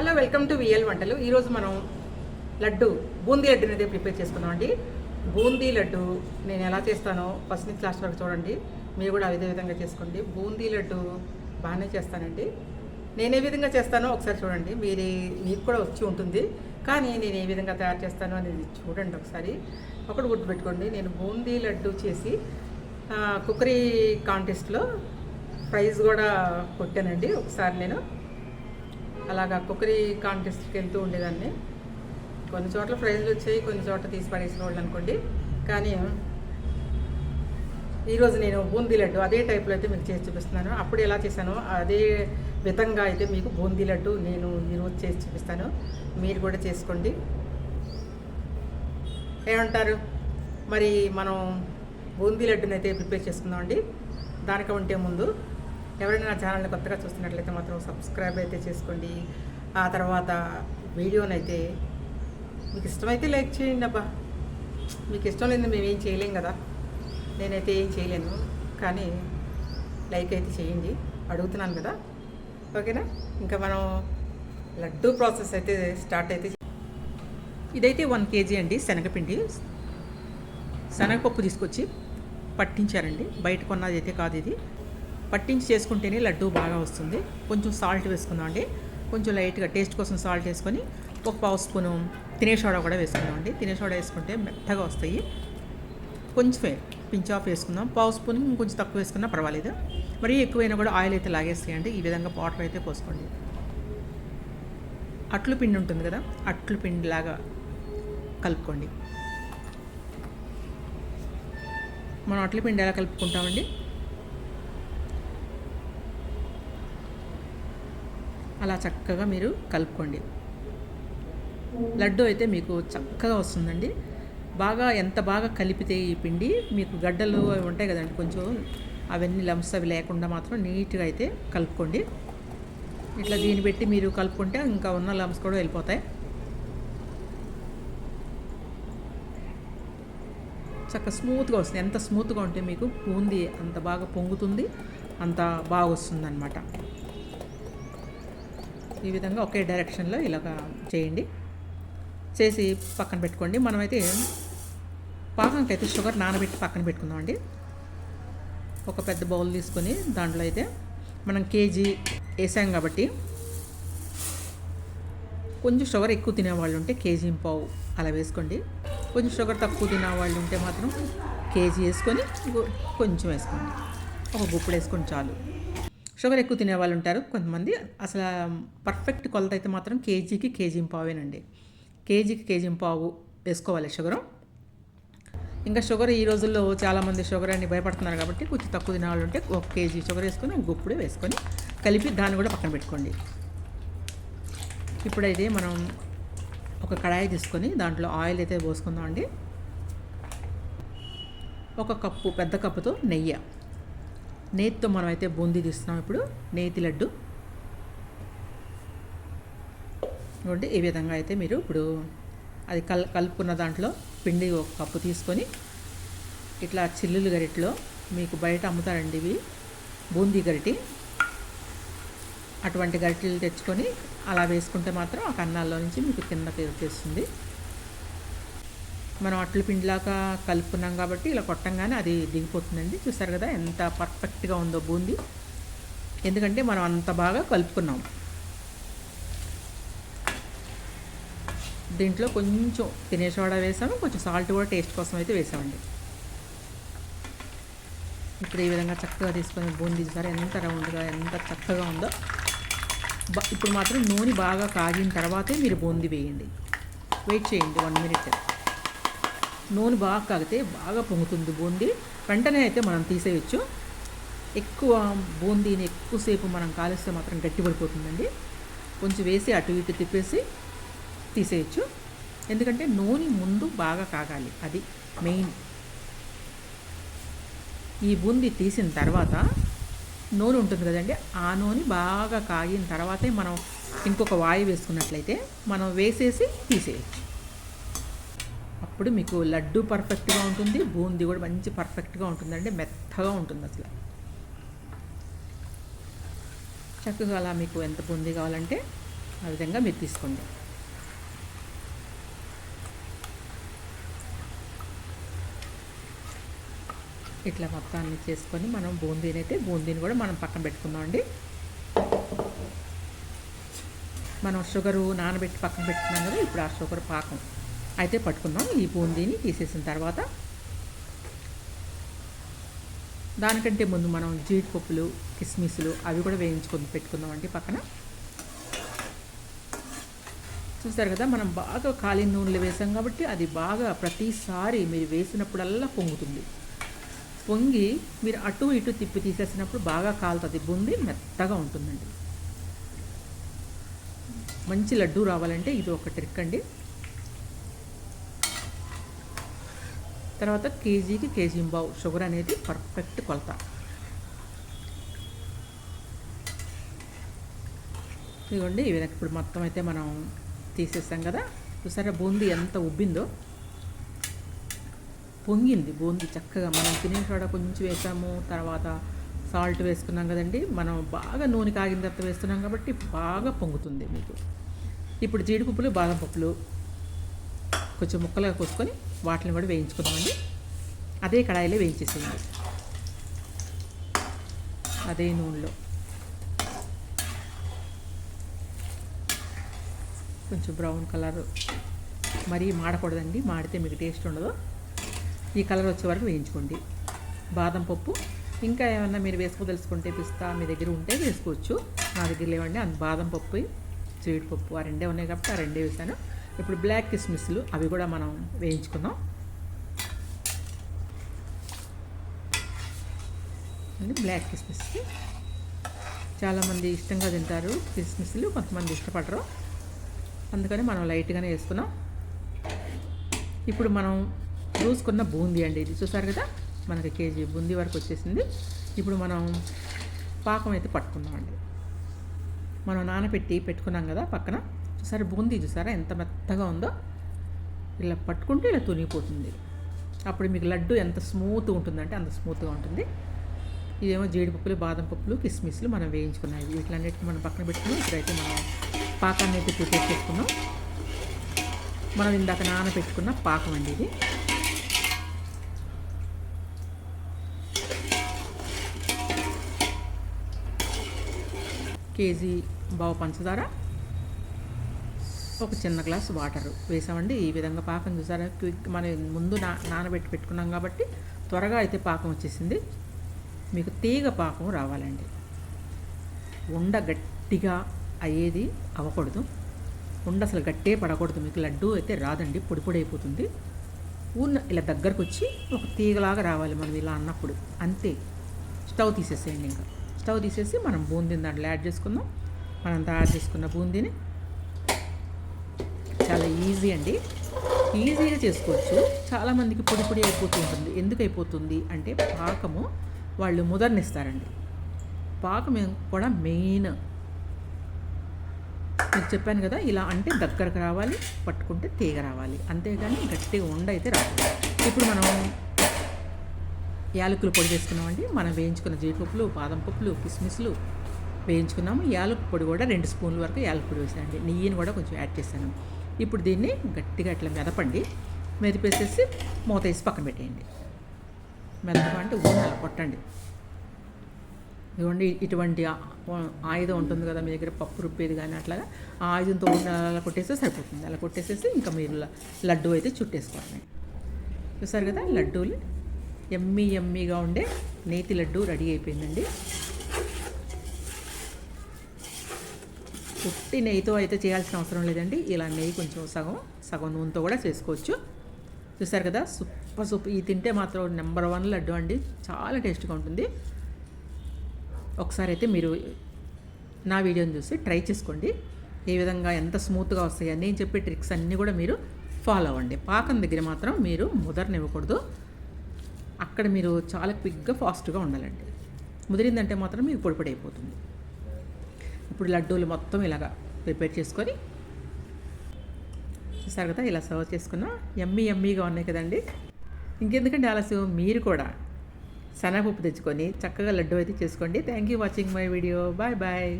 Hello welcome to VL వంటలు. ఈరోజు మనం లడ్డు బూందీ లడ్డు అనేది ప్రిపేర్ చేసుకున్నాం అండి. బూందీ లడ్డు నేను ఎలా చేస్తానో ఫస్ట్ నుంచి లాస్ట్ వరకు చూడండి. మీరు కూడా అదే విధంగా చేసుకోండి. బూందీ లడ్డు బాగానే చేస్తానండి. నేను ఏ విధంగా చేస్తానో ఒకసారి చూడండి. మీరు మీకు కూడా వచ్చి ఉంటుంది. కానీ నేను ఏ విధంగా తయారు చేస్తానో అనేది చూడండి ఒకసారి. ఒకటి గుర్తుపెట్టుకోండి. నేను బూందీ లడ్డు చేసి కుకరీ కుక్కరీ కాంటెస్ట్లో ప్రైజ్ కూడా కొట్టానండి. ఒకసారి నేను అలాగా కుక్కరీ కాంటెస్ట్కి వెళ్తూ ఉండేదాన్ని. కొన్ని చోట్ల ప్రైజ్లు వచ్చాయి కొన్ని చోట్ల తీసి పడేసిన వాళ్ళు అనుకోండి. కానీ ఈరోజు నేను బూందీ లడ్డు అదే టైప్లో అయితే మీకు చేసి చూపిస్తున్నాను. అప్పుడు ఎలా చేశానో అదే విధంగా అయితే మీకు బూందీ లడ్డు నేను ఈరోజు చేసి చూపిస్తాను. మీరు కూడా చేసుకోండి. ఏమంటారు? మరి మనం బూందీ లడ్డుని అయితే ప్రిపేర్ చేసుకుందాం అండి దానికి ఉంటే ముందు ఎవరైనా నా ఛానల్ని కొత్తగా చూస్తున్నట్లయితే మాత్రం సబ్స్క్రైబ్ అయితే చేసుకోండి. ఆ తర్వాత వీడియోనైతే మీకు ఇష్టమైతే లైక్ చేయండి అబ్బా. మీకు ఇష్టం లేదు మేమేం చేయలేం కదా. నేనైతే ఏం చేయలేను. కానీ లైక్ అయితే చేయండి. అడుగుతున్నాను కదా. ఓకేనా? ఇంకా మనం లడ్డూ ప్రాసెస్ అయితే స్టార్ట్ అయితే ఇదైతే వన్ కేజీ అండి శనగపిండి. శనగపప్పు తీసుకొచ్చి పట్టించారండి. బయట కొన్నది అయితే కాదు ఇది. పట్టించి చేసుకుంటేనే లడ్డు బాగా వస్తుంది. కొంచెం సాల్ట్ వేసుకుందామండి. కొంచెం లైట్గా టేస్ట్ కోసం సాల్ట్ వేసుకొని ఒక పావు స్పూను తినే సోడా కూడా వేసుకుందాం అండి తినే సోడా వేసుకుంటే మెత్తగా వస్తాయి. కొంచెమే పించ్ ఆఫ్ వేసుకుందాం. పావు స్పూన్ కొంచెం తక్కువ వేసుకున్నా పర్వాలేదు. మరీ ఎక్కువైనా కూడా ఆయిల్ అయితే లాగేస్తాయండి. ఈ విధంగా వాటర్ అయితే పోసుకోండి. అట్లు పిండి ఉంటుంది కదా అట్లు పిండి లాగా కలుపుకోండి. మనం అట్ల పిండి ఎలా కలుపుకుంటామండి? అలా చక్కగా మీరు కలుపుకోండి. లడ్డు అయితే మీకు చక్కగా వస్తుందండి. బాగా ఎంత బాగా కలిపితే ఈ పిండి మీకు గడ్డలు అవి ఉంటాయి కదండి కొంచెం అవన్నీ లంప్స్ అవి లేకుండా మాత్రం నీట్గా అయితే కలుపుకోండి. ఇట్లా దీన్ని పెట్టి మీరు కలుపుకుంటే ఇంకా ఉన్న లంప్స్ కూడా వెళ్ళిపోతాయి. చక్కగా స్మూత్గా వస్తుంది. ఎంత స్మూత్గా ఉంటే మీకు బూందీ అంత బాగా పొంగుతుంది అంత బాగా వస్తుంది అనమాట ఈ విధంగా ఒకే డైరెక్షన్లో ఇలాగ చేయండి. చేసి పక్కన పెట్టుకోండి. మనమైతే పాకంకి అయితే షుగర్ నానబెట్టి పక్కన పెట్టుకుందామండి. ఒక పెద్ద బౌల్ తీసుకొని దాంట్లో అయితే మనం కేజీ వేసాం కాబట్టి కొంచెం షుగర్ ఎక్కువ తినేవాళ్ళు ఉంటే కేజీ పావు అలా వేసుకోండి. కొంచెం షుగర్ తక్కువ తినేవాళ్ళు ఉంటే మాత్రం కేజీ వేసుకొని కొంచెం వేసుకోండి. ఒక గుప్పుడు వేసుకొని చాలు. షుగర్ ఎక్కువ తినేవాళ్ళు ఉంటారు కొంతమంది. అసలు పర్ఫెక్ట్ కొలత అయితే మాత్రం కేజీకి కేజీ పావేనండి కేజీకి కేజీ పావు వేసుకోవాలి షుగరు. ఇంకా షుగర్ ఈ రోజుల్లో చాలామంది షుగర్ అని భయపడుతున్నారు కాబట్టి కొంచెం తక్కువ తినేవాళ్ళు ఉంటే ఒక కేజీ షుగర్ వేసుకొని ఒక గుప్పుడు వేసుకొని కలిపి దాన్ని కూడా పక్కన పెట్టుకోండి. ఇప్పుడైతే మనం ఒక కడాయి తీసుకొని దాంట్లో ఆయిల్ అయితే పోసుకుందామండి. ఒక కప్పు పెద్ద కప్పుతో నెయ్యి. నేతితో మనం అయితే బూందీ తీస్తున్నాం ఇప్పుడు. నేతి లడ్డు. ఇవ్వండి ఈ విధంగా అయితే మీరు ఇప్పుడు అది కల్ కలుపుకున్న దాంట్లో పిండి ఒక కప్పు తీసుకొని ఇట్లా చిల్లులు గరిటలో మీకు బయట అమ్ముతారండి ఇవి. బూందీ గరిటి. అటువంటి గరిటెలు తెచ్చుకొని అలా వేసుకుంటే మాత్రం ఆ కన్నాల్లో నుంచి మీకు కిందకి వచ్చేస్తుంది. మనం అట్లు పిండిలాగా కలుపుకున్నాం కాబట్టి ఇలా కొట్టంగానే అది దిగిపోతుందండి. చూసారు కదా ఎంత పర్ఫెక్ట్గా ఉందో బూందీ. ఎందుకంటే మనం అంత బాగా కలుపుకున్నాం. దీంట్లో కొంచెం తినే సోడా వేసాము కొంచెం సాల్ట్ కూడా టేస్ట్ కోసం అయితే వేసామండి. ఇప్పుడు ఈ విధంగా చక్కగా తీసుకొని బూందీ చూసారు ఎంత రౌండ్గా ఎంత చక్కగా ఉందో. ఇప్పుడు మాత్రం నూనె బాగా కాగిన తర్వాతే మీరు బూందీ వేయండి. వెయిట్ చేయండి వన్ మినిట్. నూనె బాగా కాగితే బాగా పొంగుతుంది బూందీ. వెంటనే అయితే మనం తీసేయచ్చు. ఎక్కువ బూందీని ఎక్కువసేపు మనం కాలిస్తే మాత్రం గట్టిపడిపోతుందండి. కొంచెం వేసి అటు ఇటు తిప్పేసి తీసేయచ్చు. ఎందుకంటే నూనె ముందు బాగా కాగాలి. అది మెయిన్. ఈ బూందీ తీసిన తర్వాత నూనె ఉంటుంది కదండి ఆ నూనె బాగా కాగిన తర్వాతే మనం ఇంకొక వాయి వేసుకున్నట్లయితే మనం వేసేసి తీసేయచ్చు. అప్పుడు మీకు లడ్డు పర్ఫెక్ట్గా ఉంటుంది బూందీ కూడా మంచి పర్ఫెక్ట్గా ఉంటుందండి మెత్తగా ఉంటుంది అసలు. చక్కగా అలా మీకు ఎంత బూందీ కావాలంటే ఆ విధంగా మీరు తీసుకోండి. ఇట్లా మొత్తాన్ని చేసుకొని మనం బూందీని అయితే బూందీని కూడా మనం పక్కన పెట్టుకుందాం అండి. మనం షుగరు నానబెట్టి పక్కన పెట్టుకున్నాం కదా ఇప్పుడు ఆ షుగర్ పాకం. అయితే పట్టుకుందాం. ఈ బూందీని తీసేసిన తర్వాత దానికంటే ముందు మనం జీడిపప్పులు కిస్మిస్లు అవి కూడా వేయించుకొని పెట్టుకుందాం అండి పక్కన. చూస్తారు కదా మనం బాగా కాలిన నూనెలు వేసాం కాబట్టి అది బాగా ప్రతిసారి మీరు వేసినప్పుడల్లా పొంగుతుంది. పొంగి మీరు అటు ఇటు తిప్పి తీసేసినప్పుడు బాగా కాలుతుంది. బుంది మెత్తగా ఉంటుందండి. మంచి లడ్డు రావాలంటే ఇది ఒక ట్రిక్ అండి. తర్వాత కేజీకి కేజీ బావు షుగర్ అనేది పర్ఫెక్ట్ కొలత. ఇదిగోండి ఈ విధంగా ఇప్పుడు మొత్తం అయితే మనం తీసేస్తాం కదా. చూసారా బూందీ ఎంత ఉబ్బిందో. పొంగింది బూందీ చక్కగా. మనం తినే సోడా కొంచెం వేసాము తర్వాత సాల్ట్ వేసుకున్నాం కదండి. మనం బాగా నూనె కాగిన తర్వాత వేస్తున్నాం కాబట్టి బాగా పొంగుతుంది మీకు. ఇప్పుడు జీడిపప్పులు బాదం పప్పులు కొంచెం ముక్కలుగా కోసుకొని వాటిని కూడా వేయించుకుందామండి. అదే కడాయిలో వేయించేసేయండి. అదే నూనెలో. కొంచెం బ్రౌన్ కలర్. మరీ మాడకూడదండి. మాడితే మీకు టేస్ట్ ఉండదు. ఈ కలర్ వచ్చే వరకు వేయించుకోండి. బాదం పప్పు. ఇంకా ఏమన్నా మీరు వేసుకోదలుచుకుంటే పిస్తా మీ దగ్గర ఉంటే వేసుకోవచ్చు. నా దగ్గర లేవండి. అంత బాదం పప్పు జీడిపప్పు ఆ రెండే ఉన్నాయి కాబట్టి ఆ రెండే వేసాను ఇప్పుడు బ్లాక్ కిస్మిస్లు అవి కూడా మనం వేయించుకుందాం. బ్లాక్ కిస్మిస్ చాలామంది ఇష్టంగా తింటారు కిస్మిస్లు కొంతమంది ఇష్టపడరు. అందుకని మనం లైట్గానే వేసుకున్నాం ఇప్పుడు మనం చూసుకున్న బూందీ అండి ఇది. చూసారు కదా? మనకి కేజీ బూందీ వరకు వచ్చేసింది. ఇప్పుడు మనం పాకం అయితే పట్టుకుందామండి మనం నానబెట్టి పెట్టుకున్నాం కదా పక్కన. చూసారా బూందీ చూసారా? ఎంత మెత్తగా ఉందో? ఇలా పట్టుకుంటే ఇలా తునిగిపోతుంది. అప్పుడు మీకు లడ్డు ఎంత స్మూత్గా ఉంటుందంటే అంత స్మూత్గా ఉంటుంది. ఇదేమో జీడిపప్పులు బాదం పప్పులు కిస్మిస్లు మనం వేయించుకున్నాయి. వీటిలన్నిటిని మనం పక్కన పెట్టుకుని ఇప్పుడైతే మనం పాకాన్ని అయితే ప్రిపేర్ చేసుకున్నాం. మనం ఇందాక నానబెట్టుకున్న పాకం అండి ఇది. కేజీ బావ పంచదార ఒక చిన్న గ్లాస్ వాటర్ వేసామండి. ఈ విధంగా పాకం చూసారా? క్విక్ మనం ముందు నా నానబెట్టి పెట్టుకున్నాం కాబట్టి త్వరగా అయితే పాకం వచ్చేసింది. మీకు తీగ పాకం రావాలండి. ఉండ గట్టిగా అయ్యేది అవ్వకూడదు. ఉండ అసలు గట్టే పడకూడదు. మీకు లడ్డు అయితే రాదండి. పొడి పొడి అయిపోతుంది. ఊన్న ఇలా దగ్గరకు వచ్చి ఒక తీగలాగా రావాలి మనం ఇలా అన్నప్పుడు. అంతే. స్టవ్ తీసేసేయండి ఇంకా. స్టవ్ తీసేసి మనం బూందీని దాంట్లో యాడ్ చేసుకుందాం. మనం తయారు చేసుకున్న బూందీని చాలా ఈజీ అండి. ఈజీగా చేసుకోవచ్చు. చాలామందికి పొడి పొడి అయిపోతూ ఉంటుంది. ఎందుకు అయిపోతుంది అంటే పాకము వాళ్ళు ముదర్నిస్తారండి. పాకం కూడా మెయిన్. మీకు చెప్పాను కదా ఇలా అంటే దగ్గరకు రావాలి పట్టుకుంటే తీగ రావాలి. అంతేగాని గట్టిగా ఉండ అయితే ఇప్పుడు మనం యాలకులు పొడి చేసుకున్నామండి. మనం వేయించుకున్న జీడిపప్పులు బాదం పప్పులు కిస్మిస్లు వేయించుకున్నాము. యాలకు పొడి కూడా రెండు స్పూన్ల వరకు యాలకు పొడి వేసానండి నెయ్యిని కూడా కొంచెం యాడ్ చేశాను. ఇప్పుడు దీన్ని గట్టిగా ఇట్లా మెదపండి. మెదిపేసేసి మూత వేసి పక్కన పెట్టేయండి. మెదపమంటే అంటే అలా కొట్టండి. ఇదిగోండి ఇటువంటి ఆయుధం ఉంటుంది కదా మీ దగ్గర పప్పు రుబ్బేది కానీ అట్లాగా ఆ ఆయుధంతో అలా కొట్టేస్తే సరిపోతుంది. అలా కొట్టేసేసి ఇంకా మీరు లడ్డూ లడ్డు అయితే చుట్టేసుకోవాలి చూసారు కదా లడ్డూలు? ఎమ్మీ ఎమ్మీగా ఉండే నేతి లడ్డు రెడీ అయిపోయిందండి. పుట్టి నెయ్యితో అయితే చేయాల్సిన అవసరం లేదండి. ఇలా నెయ్యి కొంచెం సగం సగం నూనెతో కూడా చేసుకోవచ్చు. చూసారు కదా సూపర్ సూపర్ ఇది తింటే మాత్రం నెంబర్ వన్ లడ్డు అండి. చాలా టేస్ట్గా ఉంటుంది. ఒకసారి అయితే మీరు నా వీడియోని చూసి ట్రై చేసుకోండి. ఏ విధంగా ఎంత స్మూత్గా వస్తాయి నేను చెప్పే ట్రిక్స్ అన్నీ కూడా మీరు ఫాలో అవ్వండి. పాకం దగ్గర మాత్రం మీరు ముదరనివ్వకూడదు. అక్కడ మీరు చాలా క్విక్గా ఫాస్ట్గా ఉండాలండి. ముదిరిందంటే మాత్రం మీకు పొడిపడి అయిపోతుంది. ఇప్పుడు లడ్డూలు మొత్తం ఇలాగా ప్రిపేర్ చేసుకొని చూసారు కదా ఇలా సర్వ్ చేసుకున్నా. ఎమ్మీ ఎమ్మీగా ఉన్నాయి కదండి. ఇంకెందుకంటే ఆలస్యం? మీరు కూడా శనగపప్పు తెచ్చుకొని చక్కగా లడ్డు అయితే చేసుకోండి. Thank you watching my video bye bye